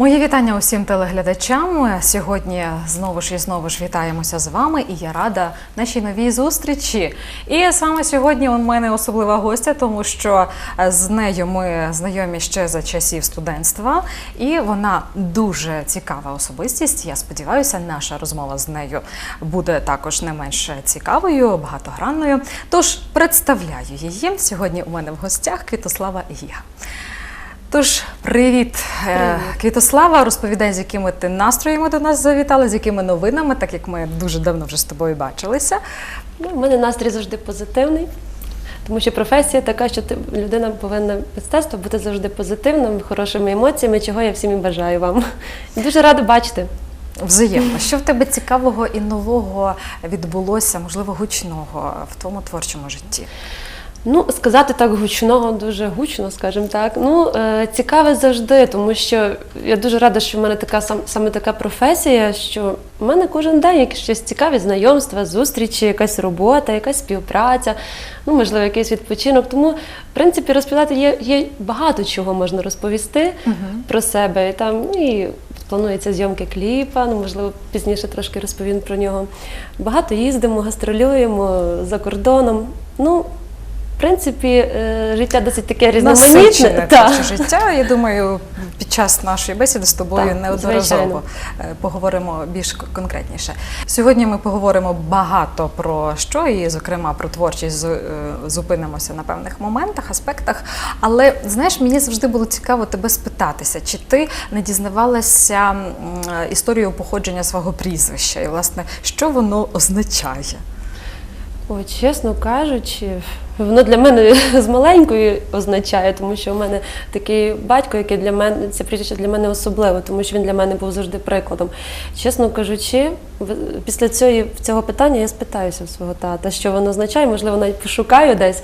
Мої вітання усім телеглядачам. Сьогодні знову ж і знову ж вітаємося з вами, і я рада нашій новій зустрічі. І саме сьогодні у мене особлива гостя, тому що з нею ми знайомі ще за часів студентства, і вона дуже цікава особистість. Я сподіваюся, наша розмова з нею буде також не менш цікавою, багатогранною. Тож представляю її сьогодні. У мене в гостях Квітослава Гіга. Тож, привіт, Е, Квітослава. Розповідай, з якими ти настроями до нас завітала, з якими новинами, так як ми дуже давно вже з тобою бачилися. Ну, у мене настрій завжди позитивний, тому що професія така, що ти, людина повинна мистецтво бути завжди позитивним, хорошими емоціями, чого я всім і бажаю вам. Дуже рада бачити. Взаємно, що в тебе цікавого і нового відбулося, можливо, гучного в твоєму творчому житті? Ну, сказати так гучного, дуже гучно, скажімо так. Ну, е, цікаве завжди, тому що я дуже рада, що в мене така сам, саме така професія, що в мене кожен день якісь щось цікаві знайомства, зустрічі, якась робота, якась співпраця, ну, можливо, якийсь відпочинок. Тому, в принципі, розповідати є, є багато чого можна розповісти про себе. І там і планується зйомки кліпа, ну, можливо, пізніше трошки розповім про нього. Багато їздимо, гастролюємо за кордоном. Ну, в принципі, е, життя досить таке різноманітне. Творче життя. Я думаю, під час нашої бесіди з тобою Так, неодноразово звичайно. е, поговоримо більш конкретніше. Сьогодні ми поговоримо багато про що, і, зокрема, про творчість е, зупинимося на певних моментах, аспектах. Але знаєш, мені завжди було цікаво тебе спитатися, чи ти не дізнавалася історію походження свого прізвища, і власне, що воно означає? Ой, чесно кажучи, воно для мене з маленької означає, тому що у мене такий батько, який для мене це прізвище для мене особливо, тому що він для мене був завжди прикладом. Чесно кажучи, після цього, цього питання я спитаюся в свого тата, що воно означає. Можливо, навіть пошукаю десь.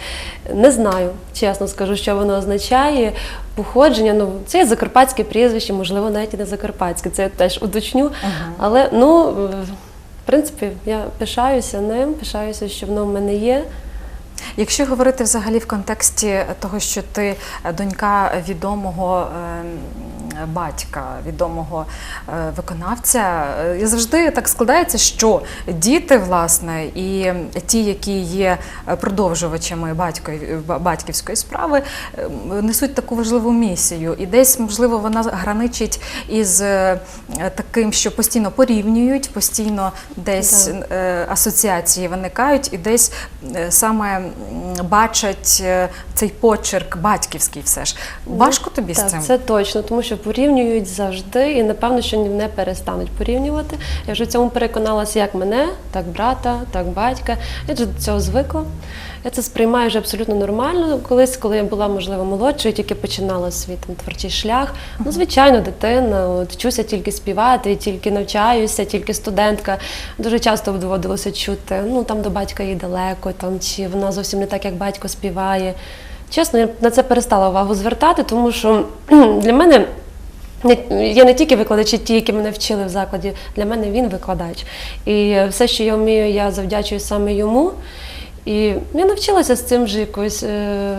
Не знаю, чесно скажу, що воно означає. Походження, ну це є закарпатське прізвище, можливо, навіть і не закарпатське. Це я теж уточню. Але ну. Принципі, я пишаюся ним, пишаюся, що воно в мене є. Якщо говорити взагалі в контексті того, що ти е, донька відомого е, батька, відомого е, виконавця, е, і завжди так складається, що діти, власне, і ті, які є продовжувачами батьківської справи, несуть таку важливу місію. І десь, можливо, вона граничить із е, таким, що постійно порівнюють, постійно десь Так. асоціації виникають, і десь саме бачать цей почерк батьківський все ж. Важко тобі з так, цим? це точно, тому що порівнюють завжди, і напевно, що не перестануть порівнювати. Я вже в цьому переконалася як мене, так брата, так батька. Я вже до цього звикла. Я це сприймаю вже абсолютно нормально. Колись, коли я була, можливо, молодшою, тільки починала свій там творчий шлях. Ну, звичайно, дитина, от, вчуся тільки співати, тільки навчаюся, тільки студентка. Дуже часто доводилося чути, ну там до батька їй далеко, там чи вона зовсім не так, як батько співає. Чесно, я на це перестала увагу звертати, тому що для мене. Не- Я не тільки викладачі, ті, які мене вчили в закладі, для мене він викладач. І все, що я вмію, я завдячую саме йому. І я навчилася з цим вже якось. е,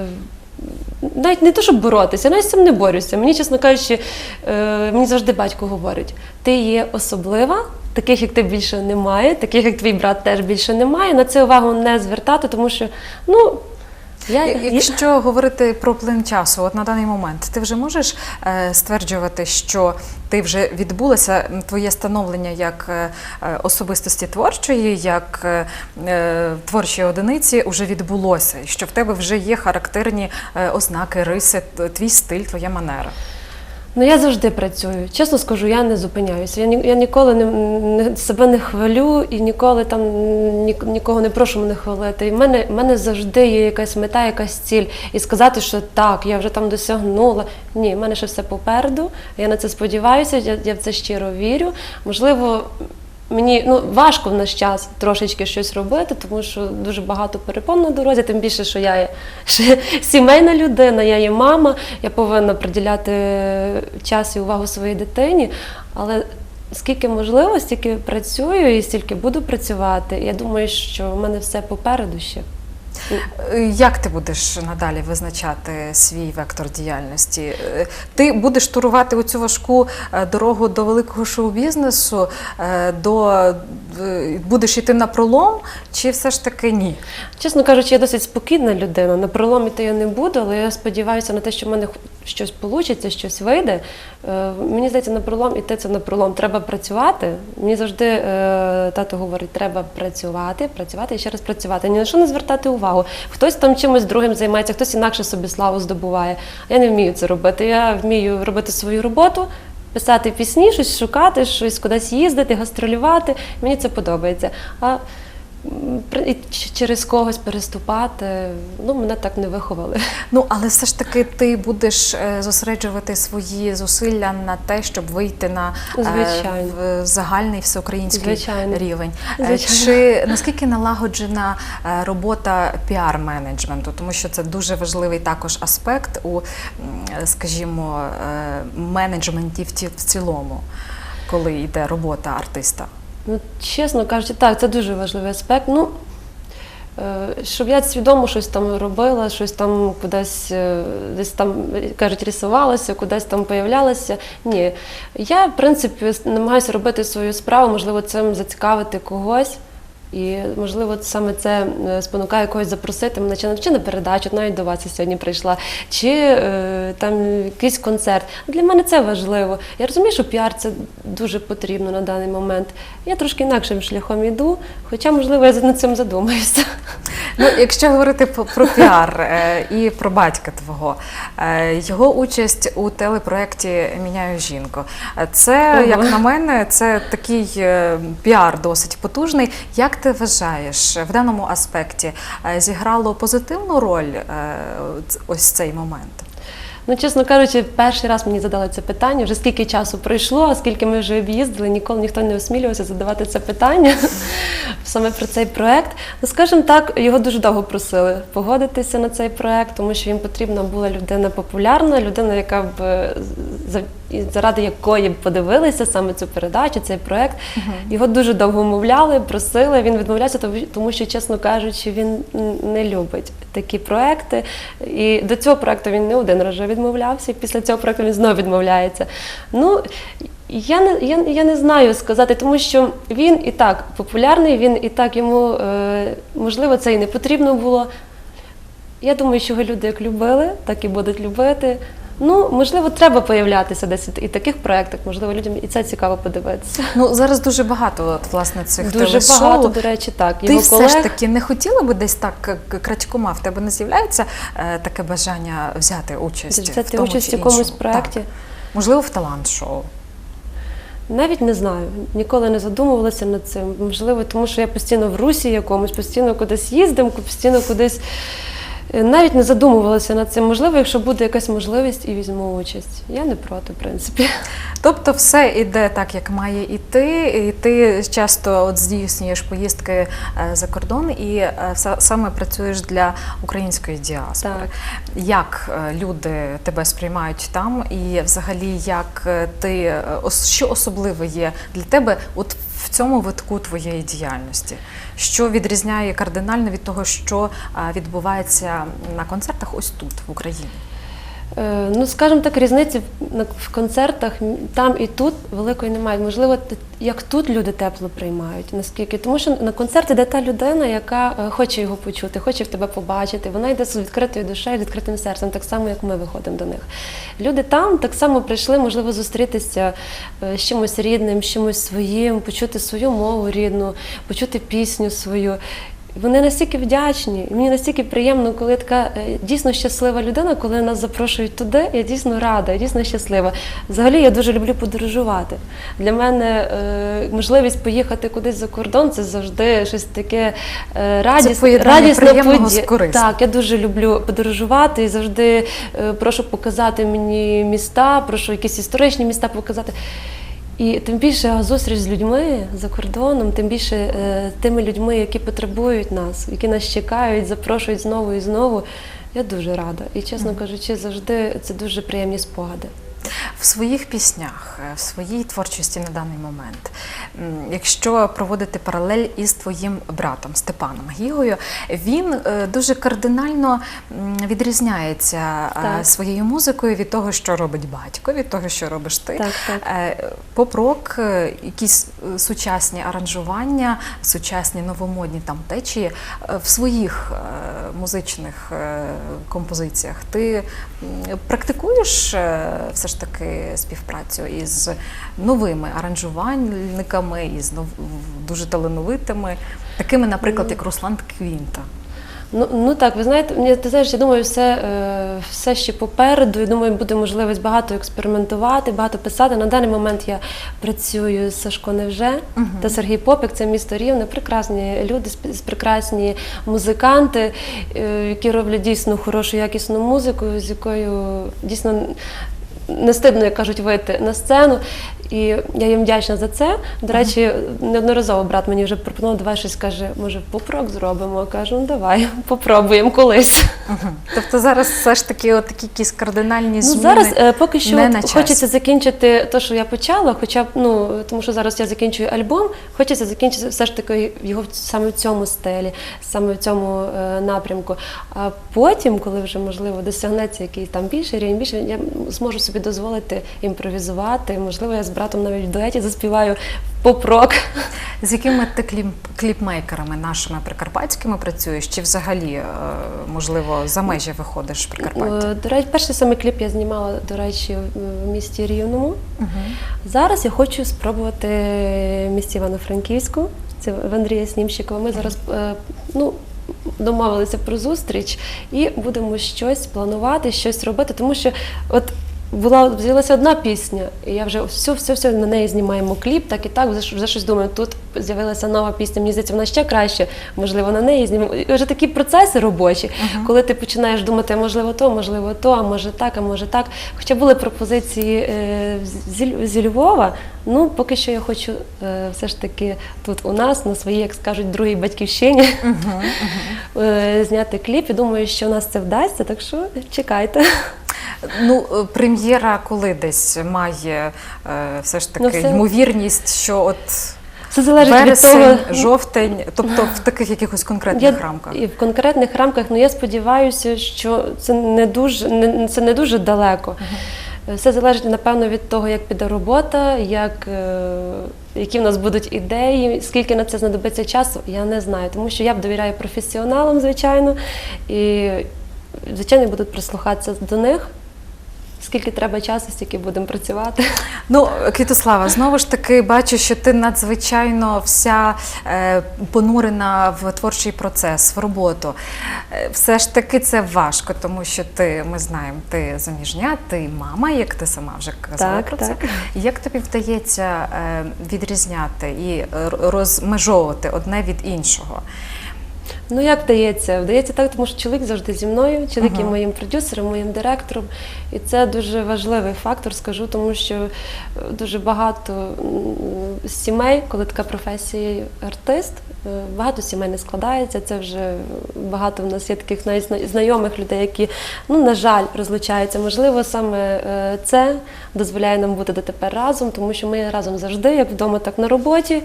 Навіть не то, щоб боротися, навіть з цим не борюся. Мені, чесно кажучи, е, мені завжди батько говорить: ти є особлива, таких як ти більше немає, таких як твій брат теж більше немає. На це увагу не звертати, тому що ну. Я, Я- Якщо говорити про плин часу, от на даний момент, ти вже можеш е, стверджувати, що ти вже відбулася твоє становлення як е, е, особистості творчої, як е, е, творчої одиниці вже відбулося, що в тебе вже є характерні е, ознаки, риси, твій стиль, твоя манера. Ну я завжди працюю. Чесно скажу, я не зупиняюся. Я, ні, я ніколи не, не себе не хвалю і ніколи там ні, нікого не прошу мене хвалити. І в мене, в мене завжди є якась мета, якась ціль. І сказати, що так, я вже там досягнула. Ні, в мене ще все попереду. Я на це сподіваюся, я, я в це щиро вірю. Можливо. Мені ну важко в наш час трошечки щось робити, тому що дуже багато перепон на дорозі. Тим більше, що я є ще сімейна людина, я є мама, я повинна приділяти час і увагу своїй дитині. Але скільки можливо, стільки працюю і стільки буду працювати. Я думаю, що в мене все попереду ще. Е, Як ти будеш надалі визначати свій вектор діяльності? Е, Ти будеш турувати оцю важку е, дорогу до великого шоу-бізнесу, до будеш йти на пролом, чи все ж таки ні? Чесно кажучи, я досить спокійна людина. На пролом іти я не буду, але я сподіваюся на те, що в мене щось вийде, щось вийде. Мені здається, на пролом іти це на пролом. Треба працювати. Мені завжди тато говорить, треба працювати, працювати і ще раз працювати. Ні на що не звертати увагу. Хтось там чимось другим займається, хтось інакше собі славу здобуває. Я не вмію це робити. Я вмію робити свою роботу. Писати пісні, щось шукати, щось кудись їздити, гастролювати. Мені це подобається. А через когось переступати, ну мене так не виховали. Ну, але все ж таки ти будеш е, зосереджувати свої зусилля на те, щоб вийти на е, Звичайно. в загальний всеукраїнський Звичайно. рівень. Е, Звичайно. Чи наскільки налагоджена робота піар-менеджменту? Тому що це дуже важливий також аспект у, скажімо, менеджменті в ті- в цілому, коли йде робота артиста. Ну, чесно кажучи, так, це дуже важливий аспект. Ну, е, щоб я свідомо щось там робила, щось там кудись е, десь там кажуть, рисувалася, кудись там появлялася. Ні. Я, в принципі, намагаюся робити свою справу, можливо, цим зацікавити когось. І, можливо, саме це е, спонукає когось запросити мене чи на, чи на передачу, навіть до вас я сьогодні прийшла, чи е, там якийсь концерт. Для мене це важливо. Я розумію, що піар це дуже потрібно на даний момент. Я трошки інакшим шляхом йду, хоча, можливо, я над цим задумаюся. Ну, якщо говорити про піар е, і про батька твого, е, його участь у телепроєкті Міняю жінку. Це, як на мене, це такий піар досить потужний. Як ти вважаєш, в даному аспекті е, зіграло позитивну роль е, ось цей момент? Ну, чесно кажучи, перший раз мені задали це питання. Вже скільки часу пройшло, а скільки ми вже об'їздили, ніколи ніхто не осмілювався задавати це питання саме про цей проект. Ну, скажімо так, його дуже довго просили погодитися на цей проект, тому що їм потрібна була людина популярна, людина, яка б е, і заради якої б подивилися саме цю передачу, цей проект. Його дуже довго умовляли, просили. Він відмовлявся, тому- тому що, чесно кажучи, він не любить такі проекти. І до цього проекту він не один раз вже відмовлявся, і після цього проекту він знову відмовляється. Ну, я не, я, я не знаю сказати, тому що він і так популярний, він і так йому, е, можливо, це і не потрібно було. Я думаю, що його люди як любили, так і будуть любити. Ну, можливо, треба появлятися десь і в таких проєктах, можливо, людям і це цікаво подивитися. Ну зараз дуже багато от, власне цих Дуже телешоу. багато, до речі, так. Ти Його все колег. ж таки не хотіла би десь так к- крадькома? В тебе не з'являється е, таке бажання взяти участь в Взяти тому участь чи в якомусь проєкті. Можливо, в талант-шоу. Навіть не знаю, ніколи не задумувалася над цим. Можливо, тому що я постійно в русі якомусь, постійно кудись їздимо, постійно кудись. Е, Навіть не задумувалася над цим. Можливо, якщо буде якась можливість і візьму участь. Я не проти, в принципі. Тобто все іде так, як має іти, і ти часто от здійснюєш поїздки е, за кордон і е, саме працюєш для української діаспори. Так. Як люди тебе сприймають там, і взагалі як ти що особливе є для тебе от в цьому витку твоєї діяльності? Що відрізняє кардинально від того, що відбувається на концертах ось тут, в Україні? Е, Ну, скажімо так, різниці в- концертах там і тут великої немає. Можливо, як тут люди тепло приймають, наскільки. Тому що на концерт іде та людина, яка е, хоче його почути, хоче в тебе побачити. Вона йде з відкритою душею, відкритим серцем, так само, як ми виходимо до них. Люди там так само прийшли, можливо, зустрітися е, з чимось рідним, з чимось своїм, почути свою мову рідну, почути пісню свою. Вони настільки вдячні, і мені настільки приємно, коли така е, дійсно щаслива людина, коли нас запрошують туди, я дійсно рада, я дійсно щаслива. Взагалі я дуже люблю подорожувати. Для мене е, можливість поїхати кудись за кордон це завжди щось таке е, радіс, радісна приємного подія. Так, я дуже люблю подорожувати і завжди прошу показати мені міста, прошу якісь історичні міста показати. І тим більше зустріч з людьми за кордоном, тим більше е, тими людьми, які потребують нас, які нас чекають, запрошують знову і знову. Я дуже рада. І, чесно кажучи, завжди це дуже приємні спогади. В своїх піснях, е, в своїй творчості на даний момент якщо проводити паралель із твоїм братом Степаном Гігою, він е, дуже кардинально відрізняється е, Так. своєю музикою від того, що робить батько, від того, що робиш ти. Так, так. Поп-рок, якісь сучасні аранжування, сучасні новомодні там течії в своїх музичних композиціях. Ти практикуєш все ж таки співпрацю із новими аранжувальниками, із нов- дуже талановитими, такими, наприклад, як Руслан Квінта. Ну, ну так, ви знаєте, мені ти знаєш, я думаю, все, е, все ще попереду. Я думаю, буде можливість багато експериментувати, багато писати. На даний момент я працюю з Сашко Невже та Сергій Попик. Це місто Рівне. Прекрасні люди, прекрасні музиканти, е, які роблять дійсно хорошу, якісну музику, з якою дійсно не стидно, як кажуть, вийти на сцену. І я їм вдячна за це. До речі, неодноразово брат мені вже пропонував, давай щось каже, може, попрок зробимо. Кажу, ну давай, попробуємо колись. Мгм. Тобто зараз все ж таки от такі якісь кардинальні Ну зараз е, поки що не на часі. хочеться закінчити те, що я почала, хоча б ну тому, що зараз я закінчую альбом, хочеться закінчити все ж таки його саме в цьому стилі, саме в цьому е, напрямку. А потім, коли вже можливо досягнеться якийсь там більший рівень, більше я зможу собі дозволити імпровізувати. Можливо, я з братом навіть в дуеті заспіваю поп-рок. З якими ти кліп, кліпмейкерами нашими прикарпатськими працюєш? Чи взагалі, е, можливо, за межі виходиш в Прикарпаття? Е, До речі, перший саме кліп я знімала, до речі, в місті Рівному. Зараз я хочу спробувати в місті Івано-Франківську. Це в Андрія Снімщикова. Ми зараз е, ну, домовилися про зустріч і будемо щось планувати, щось робити, тому що от. Була з'явилася одна пісня, і я вже все, все, все на неї знімаємо кліп, так і так, вже, щось думаю. Тут з'явилася нова пісня, мені здається, вона ще краще, можливо, на неї знімемо. І вже такі процеси робочі, коли ти починаєш думати, можливо, то, можливо, то, а може так, а може так. Хоча були пропозиції е, зі, зі Львова, ну поки що я хочу е, все ж таки тут у нас, на своїй, як скажуть, другій батьківщині, е, зняти кліп. І думаю, що у нас це вдасться, так що чекайте. Ну, е, прем'єра коли десь має е, все ж таки Ну, все- ймовірність, що от Це залежить вересень, від того, жовтень, тобто в таких якихось конкретних рамках. І в конкретних рамках, ну я сподіваюся, що це не дуже не, це не дуже далеко. Все залежить, напевно, від того, як піде робота, як, е, які в нас будуть ідеї, скільки на це знадобиться часу, я не знаю. Тому що я б довіряю професіоналам, звичайно, і, звичайно, буду прислухатися до них. Скільки треба часу, стільки будемо працювати. Ну, Квітослава, знову ж таки бачу, що ти надзвичайно вся е, понурена в творчий процес, в роботу. Е, все ж таки це важко, тому що ти, ми знаємо, ти заміжня, ти мама, як ти сама вже казала Так, про так. це. Як тобі вдається е, відрізняти і розмежовувати одне від іншого? Ну як вдається? Вдається так, тому що чоловік завжди зі мною, чоловік є моїм продюсером, моїм директором. І це дуже важливий фактор, скажу, тому що е, дуже багато сімей, коли така професія артист, е, багато сімей не складається. Це вже багато в нас є таких навіть знайомих людей, які, ну, на жаль, розлучаються. Можливо, саме е, це дозволяє нам бути дотепер разом, тому що ми разом завжди, як вдома, так на роботі.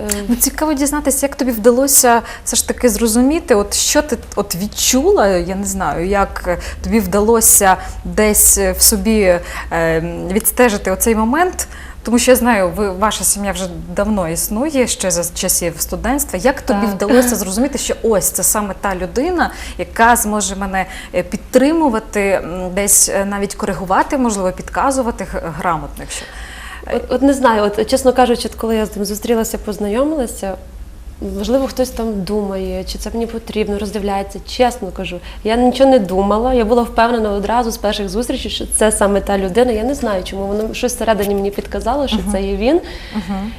Е, Ну, цікаво дізнатися, як тобі вдалося все ж таки зрозуміти, от що ти от відчула, я не знаю, як е, тобі вдалося десь е, в собі відстежити оцей момент. Тому що я знаю, ви ваша сім'я вже давно існує ще за часів студентства. Як тобі Так. вдалося зрозуміти, що ось це саме та людина, яка зможе мене підтримувати, десь навіть коригувати, можливо, підказувати грамотно, якщо От, от не знаю, от чесно кажучи, от коли я з ним зустрілася, познайомилася, можливо, хтось там думає, чи це мені потрібно, роздивляється. Чесно кажу, я нічого не думала. Я була впевнена одразу з перших зустрічей, що це саме та людина. Я не знаю, чому воно щось всередині мені підказало, що це є він.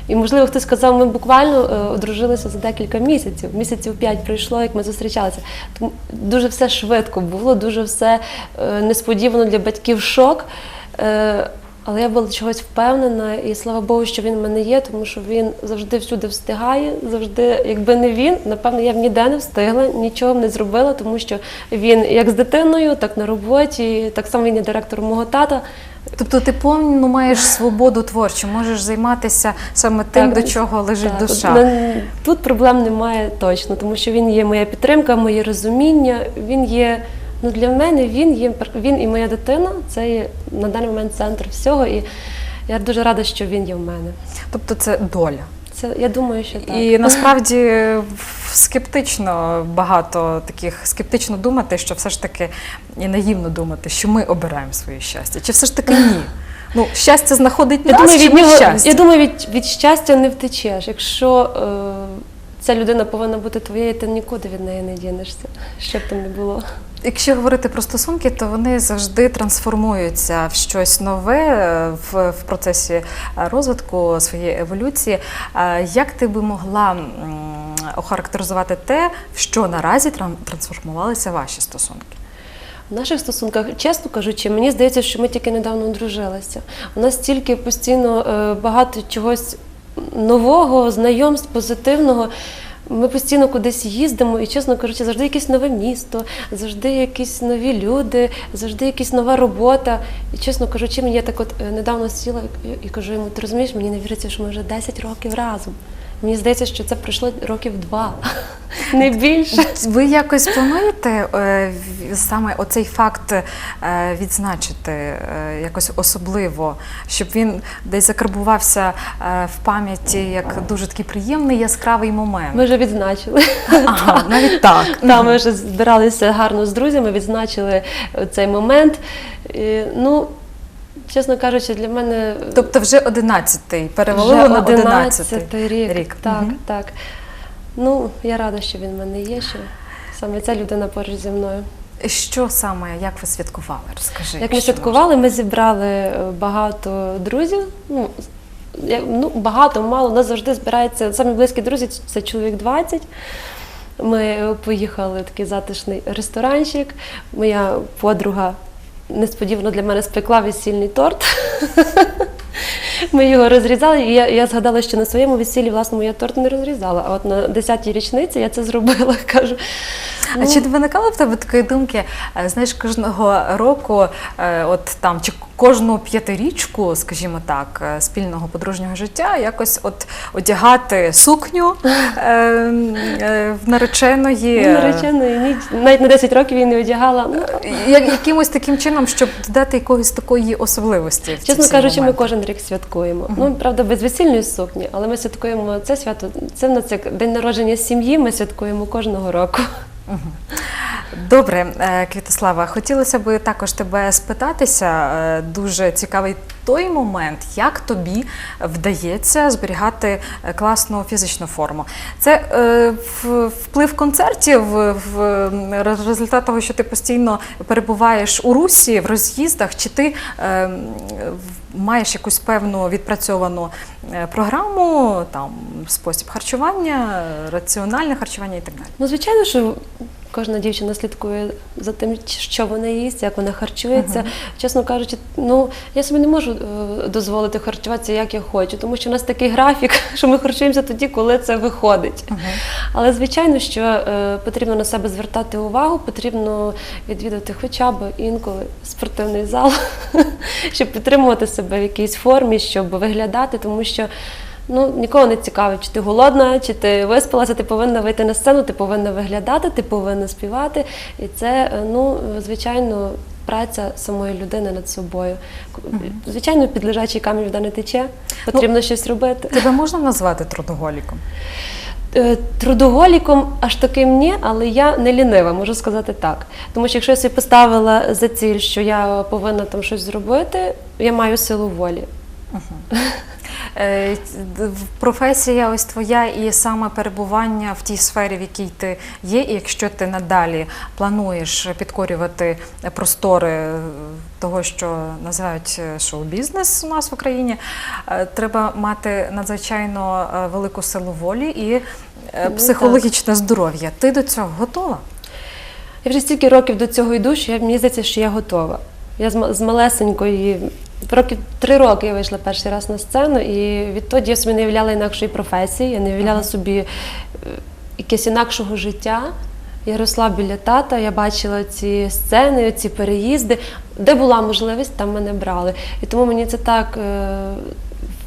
І можливо, хтось сказав, ми буквально е, одружилися за декілька місяців. Місяців п'ять пройшло, як ми зустрічалися. Тому дуже все швидко було, дуже все е, несподівано для батьків шок. Але я була чогось впевнена, і слава Богу, що він в мене є, тому що він завжди всюди встигає. Завжди, якби не він, напевно, я б ніде не встигла, нічого б не зробила, тому що він як з дитиною, так на роботі, так само він є директором мого тата. Тобто ти повну маєш свободу творчу, можеш займатися саме тим, Так, до чого лежить Так, душа. Тут проблем немає точно, тому що він є моя підтримка, моє розуміння. Він є. Ну для мене він є він і моя дитина. Це є на даний момент центр всього. І я дуже рада, що він є в мене. Тобто це доля. Це я думаю, що так. І насправді скептично багато таких скептично думати, що все ж таки і наївно думати, що ми обираємо своє щастя. Чи все ж таки ні? Ну, щастя знаходить Я нас, думаю, від нього щастя? я думаю, від, від щастя не втечеш. Якщо е, ця людина повинна бути твоєю, ти нікуди від неї не дінешся, що б там не було. Якщо говорити про стосунки, то вони завжди трансформуються в щось нове е, в, в процесі е, розвитку своєї еволюції. Е, Як ти би могла охарактеризувати те, в що наразі трансформувалися ваші стосунки? В наших стосунках, чесно кажучи, мені здається, що ми тільки недавно одружилися. У нас стільки постійно багато чогось нового, знайомств, позитивного. Ми постійно кудись їздимо, і, чесно кажучи, завжди якесь нове місто, завжди якісь нові люди, завжди якась нова робота. І чесно кажучи, мені я так от е, недавно сіла і, кажу йому, ти розумієш, мені не віриться, що ми вже 10 років разом. Мені здається, що це пройшло років два, не більше. Ви якось плануєте е, саме оцей факт е, відзначити е, якось особливо, щоб він десь закарбувався в пам'яті як дуже такий приємний яскравий момент? Ми вже відзначили. Ага, навіть так. Та, ми вже збиралися гарно з друзями, відзначили цей момент. Ну, чесно кажучи, для мене Тобто вже 11-й, перевалило на 11 11-й рік. рік. Так, Мгм. так. Ну, я рада, що він в мене є, що саме ця людина поруч зі мною. Що саме, як ви святкували? Розкажи. Як ми святкували, ми зібрали е, багато друзів. Ну, ну, багато, мало. У нас завжди збирається самі близькі друзі це чоловік 20. Ми е, поїхали в такий затишний ресторанчик. Моя подруга несподівано для мене спекла весільний торт. Ми його розрізали, і я, я згадала, що на своєму весіллі, власному, я торт не розрізала. А от на 10-й річниці я це зробила. Кажу, А чи не виникало в тебе такої думки, е, знаєш, кожного року, е, от там чи кожну п'ятирічку, скажімо так, е, спільного подружнього життя, якось от одягати сукню е, в нареченої, ну, нареченої ні, навіть на 10 років її не одягала. Ну, якимось таким чином, щоб додати якоїсь такої особливості. Чесно кажучи, ми кожен рік святкуємо. Ну, правда, без весільної сукні, але ми святкуємо це свято. Це в нас як день народження сім'ї, ми святкуємо кожного року. Добре, е, Квітослава, хотілося б також тебе спитатися. е, Дуже цікавий той момент, як тобі вдається зберігати е, класну фізичну форму. Це е, вплив концертів, в результат того, що ти постійно перебуваєш у русі, в роз'їздах, чи ти е, маєш якусь певну відпрацьовану е, програму, там спосіб харчування, раціональне харчування і так далі. Ну, звичайно, що кожна дівчина слідкує за тим, що вона їсть, як вона харчується. Чесно кажучи, ну я собі не можу е, дозволити харчуватися, як я хочу, тому що у нас такий графік, що ми харчуємося тоді, коли це виходить. Але звичайно, що е, потрібно на себе звертати увагу, потрібно відвідати хоча б інколи спортивний зал, щоб підтримувати себе в якійсь формі, щоб виглядати, тому що. Ну, нікого не цікавить, чи ти голодна, чи ти виспалася, ти повинна вийти на сцену, ти повинна виглядати, ти повинна співати. І це, е, ну, звичайно, праця самої людини над собою. Звичайно, під лежачий камінь вода не тече, потрібно щось робити. Тебе можна назвати трудоголіком? Е, Трудоголіком аж таким ні, але я не лінива, можу сказати так. Тому що якщо я собі поставила за ціль, що я повинна там щось зробити, я маю силу волі. В- Професія ось твоя і саме перебування в тій сфері, в якій ти є, і якщо ти надалі плануєш підкорювати простори е, того, що називають е, шоу-бізнес у нас в Україні, е, треба мати надзвичайно е, велику силу волі і е, Ну, психологічне здоров'я. Ти до цього готова? Я вже стільки років до цього йду, що я, мені здається, що я готова. Я з малесенької, років три роки я вийшла перший раз на сцену, і відтоді я собі не уявляла інакшої професії, я не уявляла собі е, якесь інакшого життя. Я росла біля тата, я бачила ці сцени, ці переїзди. Де була можливість, там мене брали. І тому мені це так е,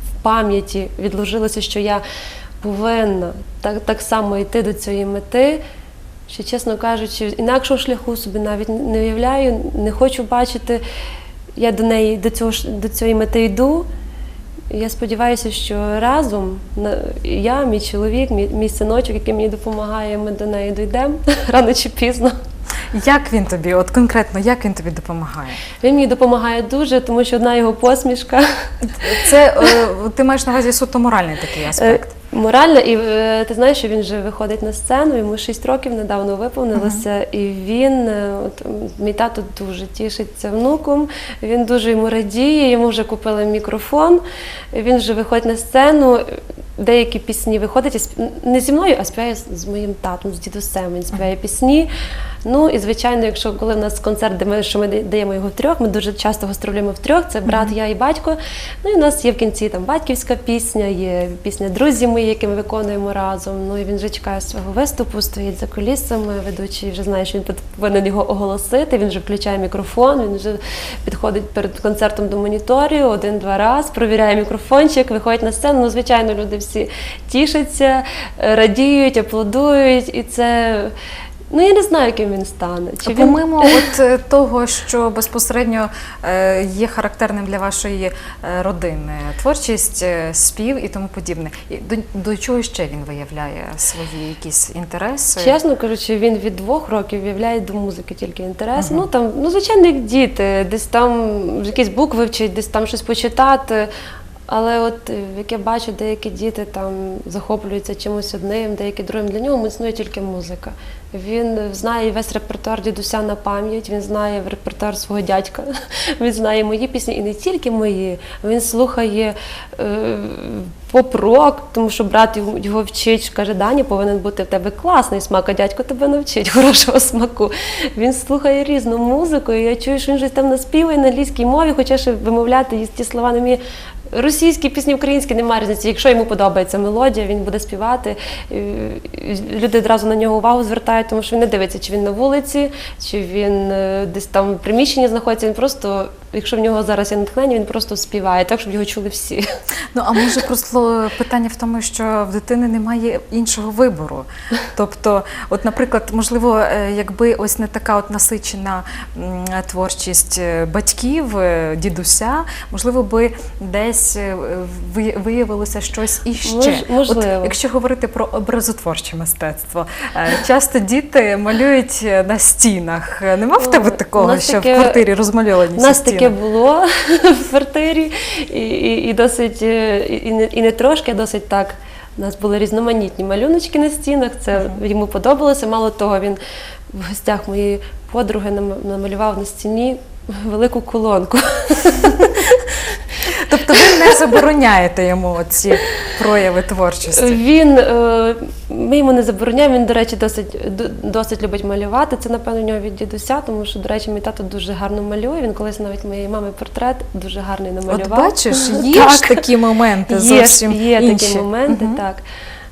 в пам'яті відложилося, що я повинна так, так само йти до цієї мети. Що, чесно кажучи, інакшого шляху собі навіть не уявляю, не хочу бачити. Я до неї до цього ж- до цієї мети йду. Я сподіваюся, що разом я, мій чоловік, мій, мій синочок, який мені допомагає, ми до неї дійдемо рано чи пізно. Як він тобі, от конкретно, як він тобі допомагає? Він мені допомагає дуже, тому що одна його посмішка Це е, ти маєш на увазі суто моральний такий аспект. Морально, і е, ти знаєш, що він вже виходить на сцену, йому 6 років недавно виповнилося, і він, е, от мій тато дуже тішиться внуком, він дуже йому радіє, йому вже купили мікрофон, він вже виходить на сцену. Деякі пісні виходить не зі мною, а співає з моїм татом, з дідусем. Він співає пісні. Ну і звичайно, якщо коли в нас концерт, де ми що ми даємо його втрьох, ми дуже часто гастролюємо втрьох. Це брат, я і батько. Ну і в нас є в кінці там батьківська пісня, є пісня Друзі мої, які ми виконуємо разом. Ну і він вже чекає свого виступу, стоїть за кулісами. Ведучий вже знає, що він повинен його оголосити. Він вже включає мікрофон. Він вже підходить перед концертом до моніторів один-два раз, провіряє мікрофончик, виходить на сцену. Ну, звичайно, люди всі тішаться, радіють, аплодують, і це. Ну, я не знаю, яким він стане. Чи він Помимо от е, того, що безпосередньо е, є характерним для вашої е, родини, творчість, спів і тому подібне. До, до чого ще він виявляє свої якісь інтереси? Чесно кажучи, він від двох років виявляє до музики тільки інтерес. Ну там, ну звичайно, як діти, десь там якісь букви вчить, десь там щось почитати. Але от е, як я бачу, деякі діти там захоплюються чимось одним, деякі другим. Для нього існує тільки музика. Він знає весь репертуар дідуся на пам'ять, він знає репертуар свого дядька, він знає мої пісні і не тільки мої. Він слухає е, поп-рок, тому що брат його- вчить, каже, Даня повинен бути в тебе класний смак, а дядько тебе навчить хорошого смаку. Він слухає різну музику, і я чую, що він щось там наспіває на англійській мові, хоча ще вимовляти ті слова не вміє. Російські пісні, українські немає різниці. Якщо йому подобається мелодія, він буде співати. І Люди одразу на нього увагу звертають, тому що він не дивиться, чи він на вулиці, чи він е, десь там в приміщенні знаходиться. Він просто, якщо в нього зараз є натхнення, він просто співає так, щоб його чули всі. Ну а може просто питання в тому, що в дитини немає іншого вибору. Тобто, от, наприклад, можливо, е, якби ось не така от насичена творчість е, батьків, е, дідуся, можливо, би десь е, ви- виявилося щось іще. Мож- можливо. От, якщо говорити про образотворче мистецтво, е, часто діти малюють е, на стінах. Е, Нема в тебе такого, що таке- в квартирі розмальовані У нас таке було в квартирі, і, і, і досить е, і не, і не трошки, а досить так. У нас були різноманітні малюночки на стінах. Це йому подобалося. Мало того, він в гостях моєї подруги намалював на стіні велику колонку. Тобто ви не забороняєте йому ці прояви творчості. Він е, ми йому не забороняємо. Він, до речі, досить досить любить малювати. Це напевно у нього від дідуся, тому що, до речі, мій тато дуже гарно малює. Він колись навіть моєї мами портрет дуже гарний намалював. От бачиш, є ж такі моменти зовсім є інші. такі моменти, угу. так.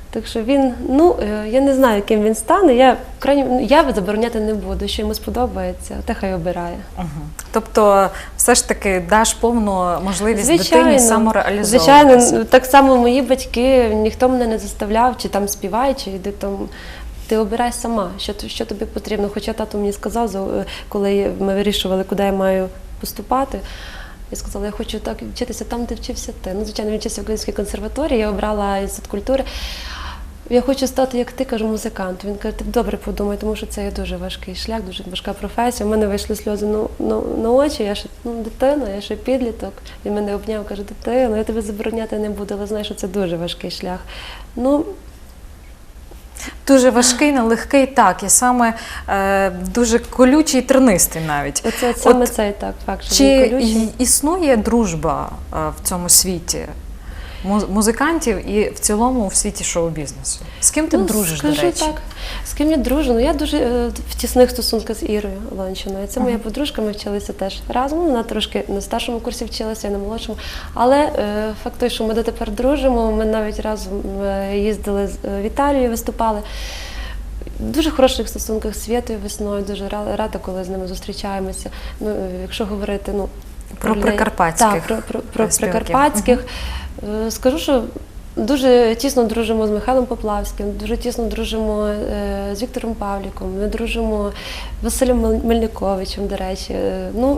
Так що він, ну е, я не знаю, ким він стане. Я в крайньому я забороняти не буду. Що йому сподобається, те хай обирає. Мгм. Тобто, все ж таки даш повну можливість дитині самореалізовуватися. звичайно, так само мої батьки, ніхто мене не заставляв, чи там співай, чи йди там. Ти обирай сама, що, що тобі потрібно. Хоча тато мені сказав, е, коли ми вирішували, куди я маю поступати. Я сказала, я хочу так вчитися там, де вчився ти. Ну, звичайно, він вчився в Українській консерваторії, я обрала інститут культури. Я хочу стати, як ти, кажу, музикант. Він каже, ти добре подумай, тому що це є дуже важкий шлях, дуже важка професія. У мене вийшли сльози на, на, на очі, я ще ну, дитина, я ще підліток. Він мене обняв, каже, дитина, я тебе забороняти не буду, але знаєш, що це дуже важкий шлях. Ну, Дуже важкий, нелегкий, так, і саме е, дуже колючий, тернистий навіть. оце саме От цей так факт, що Чи колючий. існує дружба е, в цьому світі музикантів і в цілому в світі шоу-бізнесу? З ким ти Ну, дружиш, скажу до речі? так. З ким я дружу? Ну я дуже е, в тісних стосунках з Ірою Ланчиною. Це моя подружка, ми вчилися теж разом. Вона трошки на старшому курсі вчилася, я на молодшому. Але е, факт той, що ми дотепер дружимо, ми навіть разом е, їздили з- е, в Італію, виступали. в дуже хороших стосунках з Світою весною, дуже ра- рада, коли з ними зустрічаємося. Ну, е, якщо говорити, ну. Про людей- прикарпатських Так, про, про, про прикарпатських. Е, Скажу, що дуже тісно дружимо з Михайлом Поплавським, дуже тісно дружимо е, з Віктором Павліком, ми дружимо з Василем Мельниковичем, до речі. Е, Ну,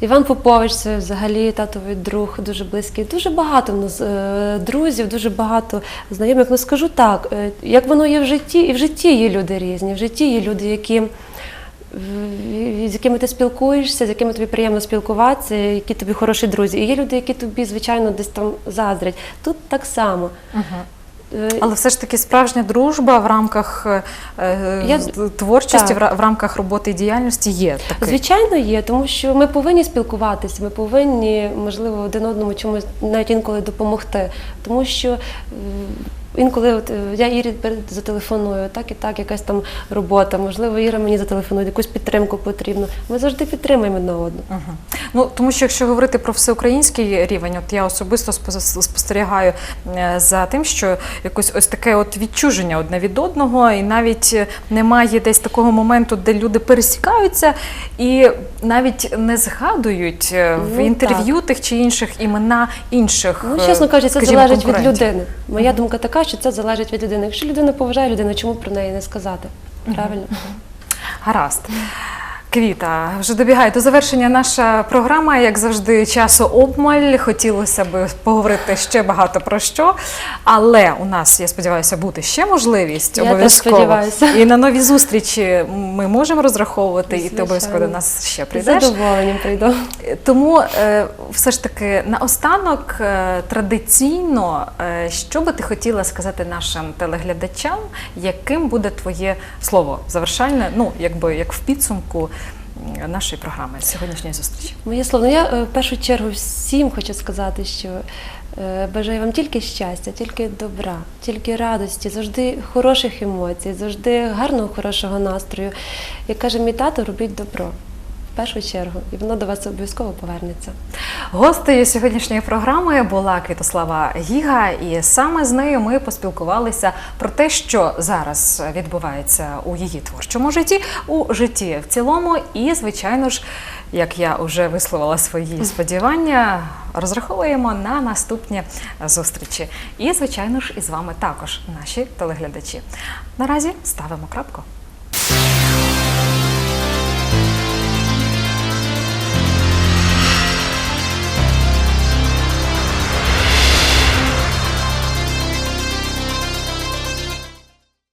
Іван Попович це взагалі татовий друг, дуже близький. Дуже багато в нас е, друзів, дуже багато знайомих. Ну скажу так, е, як воно є в житті, і в житті є люди різні. В житті є люди, які з якими ти спілкуєшся, з якими тобі приємно спілкуватися, які тобі хороші друзі. І є люди, які тобі, звичайно, десь там заздрять. Тут так само. Е, Але все ж таки справжня дружба в рамках е, Я- творчості, так. в, рамках роботи і діяльності є таке. Звичайно, є, тому що ми повинні спілкуватися, ми повинні, можливо, один одному чомусь навіть інколи допомогти. Тому що е, інколи от, е, я Ірі зателефоную, так і так, якась там робота, можливо, Іра мені зателефонує, якусь підтримку потрібно. Ми завжди підтримуємо одне одного. Мгм. Ну тому що якщо говорити про всеукраїнський рівень, от я особисто спостерігаю е, за тим, що якось ось таке от відчуження одне від одного, і навіть немає десь такого моменту, де люди пересікаються і навіть не згадують е, в Ну, інтерв'ю тих чи інших імена інших. Ну, чесно кажучи, це скажімо, залежить від людини. Моя думка така, що це залежить від людини. Якщо людина поважає людину, чому про неї не сказати? Правильно? Гаразд. Квіта, вже добігає до завершення наша програма. Як завжди, часу обмаль. Хотілося б поговорити ще багато про що. Але у нас, я сподіваюся, буде ще можливість обов'язково. сподіваюся. І на нові зустрічі ми можемо розраховувати, і ти обов'язково до нас ще З прийдеш. задоволенням прийду. Тому е, все ж таки наостанок е, традиційно, е, що би ти хотіла сказати нашим телеглядачам, яким буде твоє слово завершальне, ну якби як в підсумку нашої програми сьогоднішньої зустрічі? Моє слово, ну я е, в першу чергу всім хочу сказати, що е, бажаю вам тільки щастя, тільки добра, тільки радості, завжди хороших емоцій, завжди гарного, хорошого настрою. Як каже мій тато, робіть добро. В першу чергу, і воно до вас обов'язково повернеться. Гостею сьогоднішньої програми була Квітослава Гіга, і саме з нею ми поспілкувалися про те, що зараз відбувається у її творчому житті, у житті в цілому, і звичайно ж. Як я вже висловила свої сподівання, розраховуємо на наступні зустрічі. І, звичайно ж, із вами також наші телеглядачі. Наразі ставимо крапку.